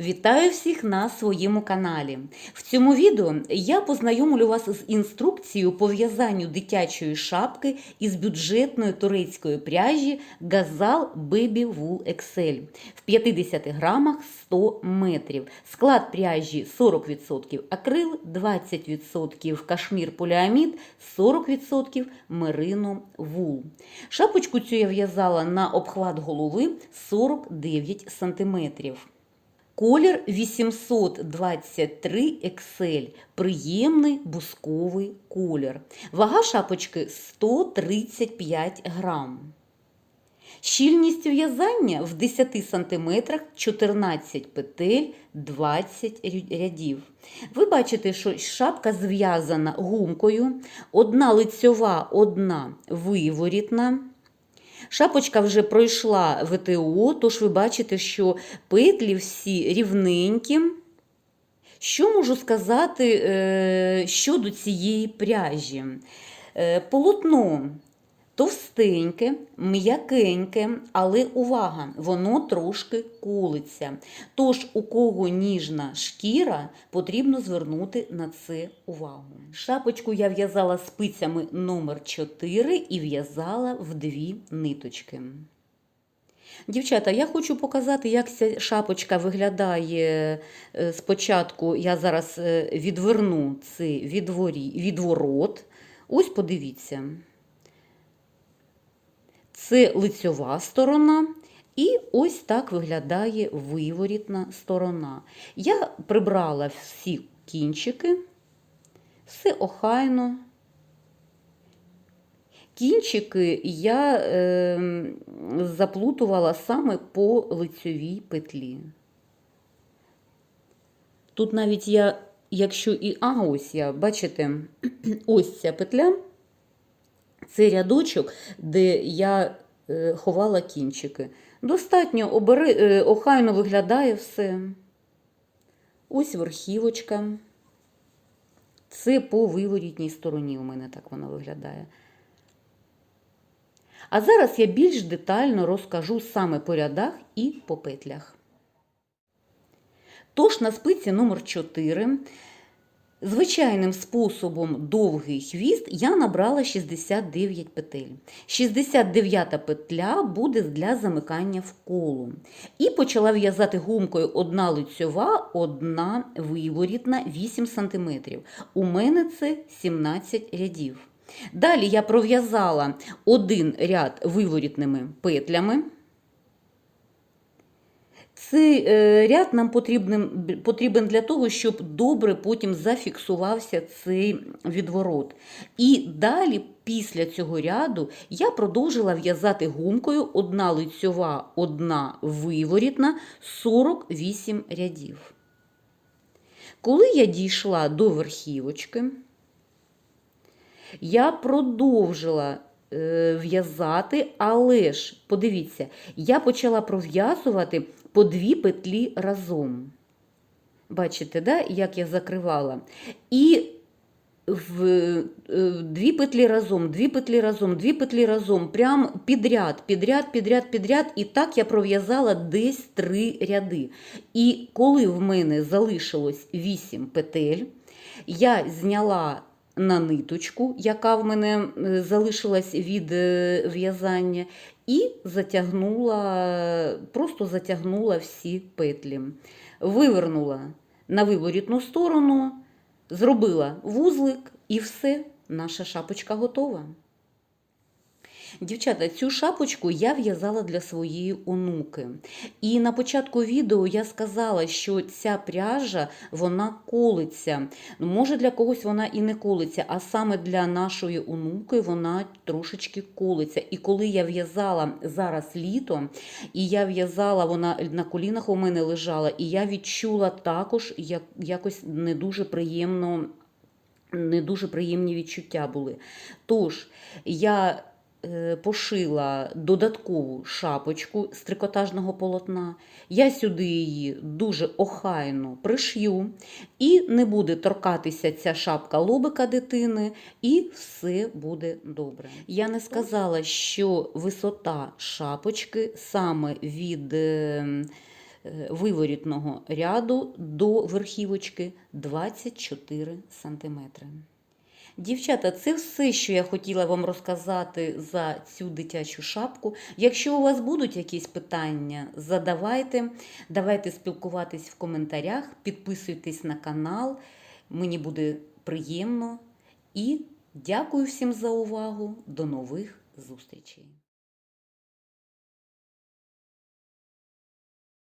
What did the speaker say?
Вітаю всіх на своєму каналі. В цьому відео я познайомлю вас з інструкцією по в'язанню дитячої шапки із бюджетної турецької пряжі Gazal Baby Wool XL в 50 грамах 100 метрів. Склад пряжі 40% акрил, 20% кашмір поліамід, 40% мерино вул. Шапочку цю я в'язала на обхват голови 49 см. Колір 823 XL. Приємний бусковий колір. Вага шапочки 135 грам. Щільність в'язання в 10 см 14 петель 20 рядів. Ви бачите, що шапка зв'язана гумкою, одна лицьова, одна виворітна. Шапочка вже пройшла ВТО, тож ви бачите, що петлі всі рівненькі. Що можу сказати е, щодо цієї пряжі? Е, полотно товстеньке, м'якеньке, але увага, воно трошки колиться. Тож, у кого ніжна шкіра, потрібно звернути на це увагу. Шапочку я в'язала спицями номер 4 і в'язала в дві ниточки. Дівчата, я хочу показати, як ця шапочка виглядає е, спочатку. Я зараз е, відверну цей відворі, відворот. Ось подивіться. Це лицьова сторона. І ось так виглядає виворітна сторона. Я прибрала всі кінчики, все охайно. Кінчики я е, заплутувала саме по лицьовій петлі. Тут навіть я, якщо і а ось я, бачите, ось ця петля, це рядочок, де я е, ховала кінчики. Достатньо обери, е, охайно виглядає все. Ось верхівочка. Це по виворітній стороні у мене так вона виглядає. А зараз я більш детально розкажу саме по рядах і по петлях. Тож на спиці номер 4 звичайним способом довгий хвіст я набрала 69 петель. 69 петля буде для замикання в коло. І почала в'язати гумкою одна лицьова, одна виворітна 8 см. У мене це 17 рядів. Далі я пров'язала один ряд виворітними петлями. Цей е, ряд нам потрібен, потрібен для того, щоб добре потім зафіксувався цей відворот. І далі, після цього ряду, я продовжила в'язати гумкою одна лицьова, одна виворітна 48 рядів. Коли я дійшла до верхівочки, я продовжила е, в'язати, але ж, подивіться, я почала пров'язувати по дві петлі разом. Бачите, да, як я закривала? І в е, дві петлі разом, дві петлі разом, дві петлі разом, прям підряд, підряд, підряд, підряд. І так я пров'язала десь три ряди. І коли в мене залишилось вісім петель, я зняла на ниточку, яка в мене е, залишилась від е, в'язання, і затягнула, просто затягнула всі петлі. Вивернула на виворітну сторону, зробила вузлик і все, наша шапочка готова. Дівчата, цю шапочку я в'язала для своєї онуки. І на початку відео я сказала, що ця пряжа вона колиться. Ну, Може, для когось вона і не колиться, а саме для нашої онуки вона трошечки колиться. І коли я в'язала зараз літо, і я в'язала, вона на колінах у мене лежала, і я відчула також як, якось не дуже приємно. Не дуже приємні відчуття були. Тож, я пошила додаткову шапочку з трикотажного полотна. Я сюди її дуже охайно пришью, і не буде торкатися ця шапка лобика дитини, і все буде добре. Я не сказала, що висота шапочки саме від. е, е, виворітного ряду до верхівочки 24 см. Дівчата, це все, що я хотіла вам розказати за цю дитячу шапку. Якщо у вас будуть якісь питання, задавайте. Давайте спілкуватись в коментарях, підписуйтесь на канал. Мені буде приємно. І дякую всім за увагу. До нових зустрічей!